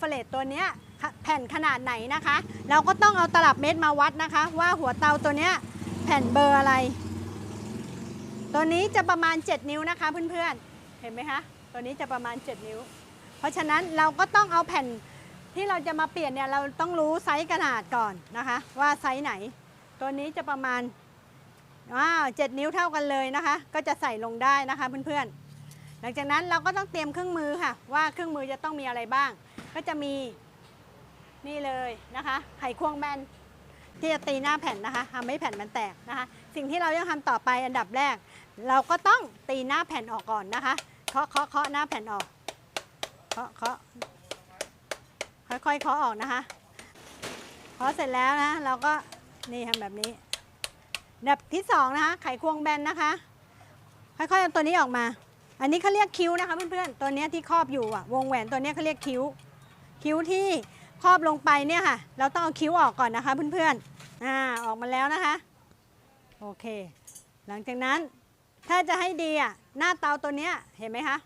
เฟลตตัวเนี้ยแผ่นขนาดไหนนะคะ เราก็ต้องเอาตลับเมตรมาวัดนะคะ ว่าหัวเตาตัวเนี้ยแผ่นเบอร์อะไร ตัวนี้จะประมาณ 7 นิ้วนะคะเพื่อนๆ เห็นไหมคะตัวนี้จะประมาณ 7 นิ้ว เพราะฉะนั้นเราก็ต้องเอาแผ่นที่เราจะมาเปลี่ยนเนี่ยเราต้องรู้ไซส์ขนาดก่อนนะคะ ว่าไซส์ไหน ตัวนี้จะประมาณว้าวเจ็ดนิ้วเท่ากันเลยนะคะ ก็จะใส่ลงได้นะคะเพื่อนๆ หลังจากนั้นเราก็ต้องเตรียมเครื่องมือค่ะ ว่าเครื่องมือจะต้องมีอะไรบ้าง ก็จะมีนี่เลยนะคะไขควงแบนที่จะตีหน้าแผ่นนะคะทำให้แผ่นมันแตกนะคะ สิ่งที่เราต้องทำต่อไปอันดับแรก เราก็ต้องตีหน้าแผ่นออกก่อนนะคะเคาะเคาะเคาะหน้าแผ่นออกเคาะเคาะค่อยๆเคาะออกนะคะเคาะเสร็จแล้วนะเราก็นี่ทำแบบนี้แบบที่สองนะคะไขควงแบนนะคะ ค่อยๆเอาตัวนี้ออกมา อันนี้เขาเรียกคิ้วนะคะเพื่อนๆ ตัวนี้ที่ครอบอยู่อะวงแหวนตัวนี้เขาเรียกคิ้ว คิ้วที่ครอบลงไปเนี่ยค่ะ เราต้องเอาคิ้วออกก่อนนะคะเพื่อนๆ อ่าออกมาแล้วนะคะ โอเค หลังจากนั้นถ้าจะให้ดีอะหน้าเตาตัวเนี้ยเห็นไหมคะ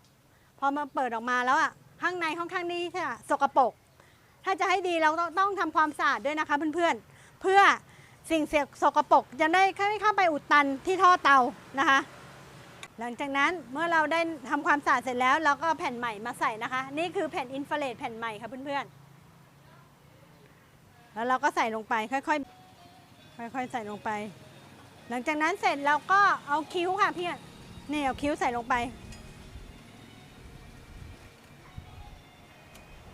พอมาเปิดออกมาแล้วอะข้างในค่อนข้างนี้ค่ะสกปรกถ้าจะให้ดีเราต้องต้องทำความสะอาดด้วยนะคะเพื่อนๆ เพื่อสิ่งเสียสกปรกจะได้ไม่เข้าไปอุดตันที่ท่อเตานะคะ หลังจากนั้นเมื่อเราได้ทำความสะอาดเสร็จแล้วเราก็แผ่นใหม่มาใส่นะคะ นี่คือแผ่นอินฟราเรดแผ่นใหม่ค่ะเพื่อนๆแล้วเราก็ใส่ลงไปค่อยๆค่อยๆใส่ลงไป หลังจากนั้นเสร็จเราก็เอาคิ้วค่ะพี่นี่เอาคิ้วใส่ลงไป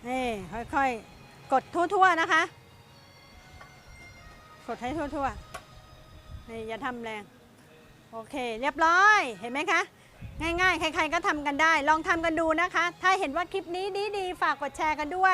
นี่ค่อยๆ กดทั่วๆนะคะ กดให้ทั่วๆนี่อย่าทำแรง โอเค เรียบร้อยเห็นไหมคะ ง่ายๆ ใครๆก็ทำกันได้ ลองทำกันดูนะคะ ถ้าเห็นว่าคลิปนี้ดีๆ ฝากกดแชร์กันด้วย